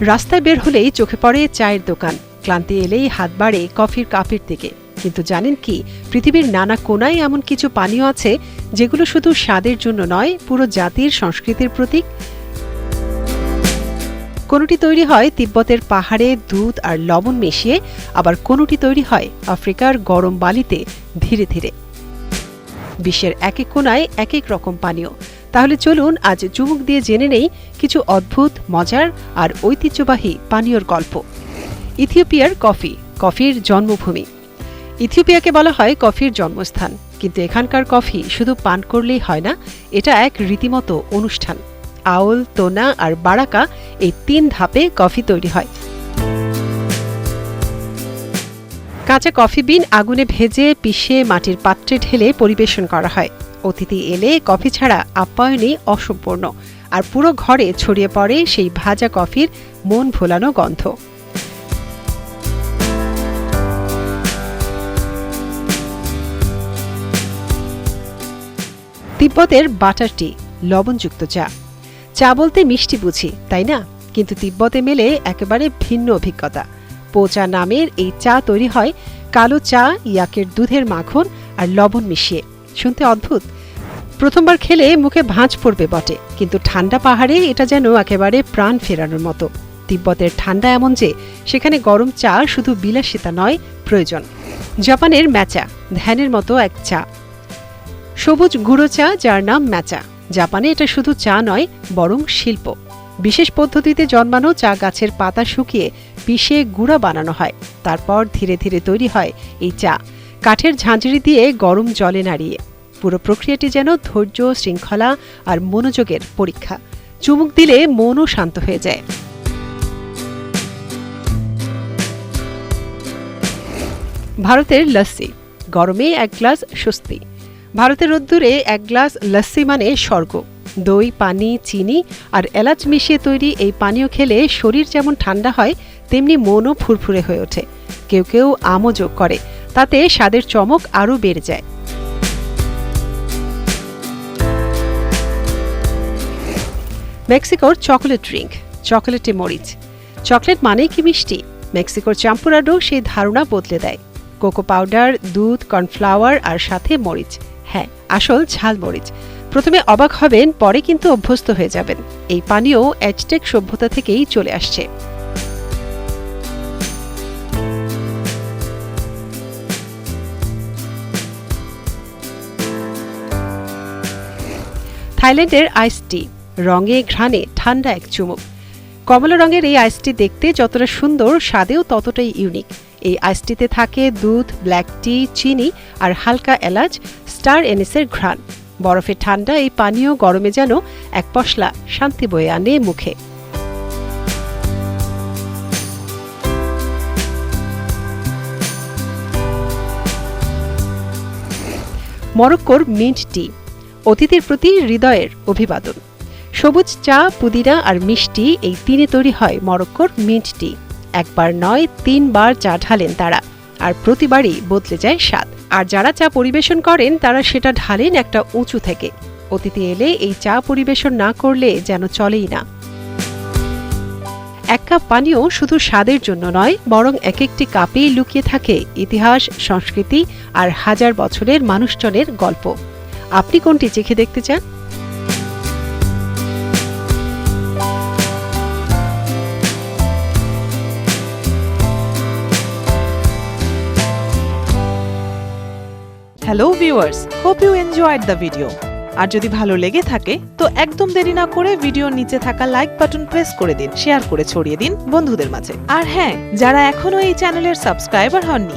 রাস্তায় বের হলেই চোখে পড়ে চায়ের দোকান। ক্লান্তি এলেই হাত বাড়ে কফির কাপের দিকে। কিন্তু জানেন কি, পৃথিবীর নানা কোনায় এমন কিছু পানীয় আছে, যেগুলো শুধু স্বাদের জন্য নয়, পুরো জাতির সংস্কৃতির প্রতীক। কোনোটি তৈরি হয় তিব্বতের পাহাড়ে দুধ আর লবণ মিশিয়ে, আবার কোনোটি তৈরি হয় আফ্রিকার গরম বালিতে ধীরে ধীরে। বিশ্বের এক এক কোনায় এক এক রকম পানীয়। তাহলে চলুন আজ চুমুক দিয়ে জেনে নেই কিছু অদ্ভুত, মজার আর ঐতিহ্যবাহী পানীয়র গল্প। ইথিওপিয়ার কফি, কফির জন্মভূমি। ইথিওপিয়াকে বলা হয় কফির জন্মস্থান, কিন্তু এখানকার কফি শুধু পান করলেই হয় না, এটা এক রীতিমতো অনুষ্ঠান। আউল, তোনা আর বারাকা এই তিন ধাপে কফি তৈরি হয়। কাঁচা কফি বিন আগুনে ভেজে পিষে মাটির পাত্রে ঢেলে পরিবেশন করা হয়। অতিথি এলে কফি ছাড়া আপ্যায়নই অসম্পূর্ণ। আর পুরো ঘরে ছড়িয়ে পড়ে সেই ভাজা কফির মন ভোলানো গন্ধ। তিব্বতের বাটার টি, লবণযুক্ত চা। চা বলতে মিষ্টি বুঝি, তাই না? কিন্তু তিব্বতে মেলে একেবারে ভিন্ন অভিজ্ঞতা। পোচা নামের এই চা তৈরি হয় কালো চা, ইয়াকের দুধের মাখন আর লবণ মিশিয়ে। শুনতে অদ্ভুত। প্রথমবার খেলে মুখে ভাঁজ পড়বে বটে, কিন্তু ঠান্ডা পাহাড়ে এটা যেন একেবারে প্রাণ ফেরানোর মতো। তিব্বতের ঠান্ডা এমন যে, সেখানে গরম চা শুধু বিলাসিতা নয়, প্রয়োজন। জাপানের ম্যাচা, ধ্যানের মতো এক চা। সবুজ গুঁড়ো চা যার নাম ম্যাচা। জাপানে এটা শুধু চা নয়, বরং শিল্প। বিশেষ পদ্ধতিতে জন্মানো চা গাছের পাতা শুকিয়ে পিষে গুঁড়া বানানো হয়। তারপর ধীরে ধীরে তৈরি হয় এই চা। কাঠের ঝাঁঝরি দিয়ে গরম জলে নাড়িয়ে। পুরো প্রক্রিয়াটি যেন ধৈর্য, শৃঙ্খলা আর মনোযোগের পরীক্ষা। চুমুক দিলে মনও শান্ত হয়ে যায়। ভারতের লস্যি, গরমে এক গ্লাস স্বস্তি। ভারতের রোদ্দুরে এক গ্লাস লস্যি মানে স্বর্গ। দই, পানি, চিনি আর এলাচ মিশিয়ে তৈরি এই পানীয় খেলে শরীর যেমন ঠান্ডা হয়, তেমনি মনও ফুরফুরে হয়ে ওঠে। কেউ কেউ আমও যোগ করে। তাতে স্বাদের চমক আরও বেড়ে যায়। মেক্সিকোর চকোলেট ড্রিঙ্ক, চকোলেটে মরিচ। চকলেট মানেই কি মিষ্টি? মেক্সিকোর চাম্পুরাডো সেই ধারণা বদলে দেয়। কোকো পাউডার, দুধ, কর্নফ্লাওয়ার আর সাথে মরিচ। হ্যাঁ আসল ঝাল মরিচ। প্রথমে অবাক হবেন, পরে কিন্তু অভ্যস্ত হয়ে যাবেন। এই পানীয় অ্যাজটেক সভ্যতা থেকেই চলে আসছে। থাইল্যান্ডের আইস টি, রঙে ঘ্রাণে ঠান্ডা এক চুমুক। কমলা রঙের এই আইসটি দেখতে যতটা সুন্দর, স্বাদেও ততটাই ইউনিক। এই আইসটিতে থাকে দুধ, ব্ল্যাক টি, চিনি আর হালকা এলাচ, স্টার এনিসের ঘ্রাণ। বরফে ঠান্ডা এই পানীয় গরমে যেন এক পশলা শান্তি বয়ে আনে মুখে। মরক্কোর মিন্ট টি অতিথির প্রতি হৃদয়ের অভিবাদন। সবুজ চা, পুদিনা আর মিষ্টি এই তিনে তৈরি হয় মরক্কোর মিন্ট টি। একবার নয়, তিনবার চা ঢালেন তারা আর প্রতিবারই বদলে যায় স্বাদ। আর যারা চা পরিবেশন করেন, তারা সেটা ঢালেন একটা উঁচু থেকে। অতিথি এলে এই চা পরিবেশন না করলে যেন চলেই না। এক কাপ পানীয় শুধু স্বাদের জন্য নয়, বরং এক একটি কাপেই লুকিয়ে থাকে ইতিহাস, সংস্কৃতি আর হাজার বছরের মানুষজনের গল্প। আপনি কোনটি চেখে দেখতে চান? Hello viewers hope you enjoyed the video আর যদি ভালো লেগে থাকে, তো একদম দেরি না করে ভিডিওর নিচে থাকা লাইক বাটন প্রেস করে দিন শেয়ার করে ছড়িয়ে দিন বন্ধুদের মাঝে। আর হ্যাঁ যারা এখনও এই চ্যানেলের সাবস্ক্রাইবার হননি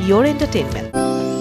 your entertainment.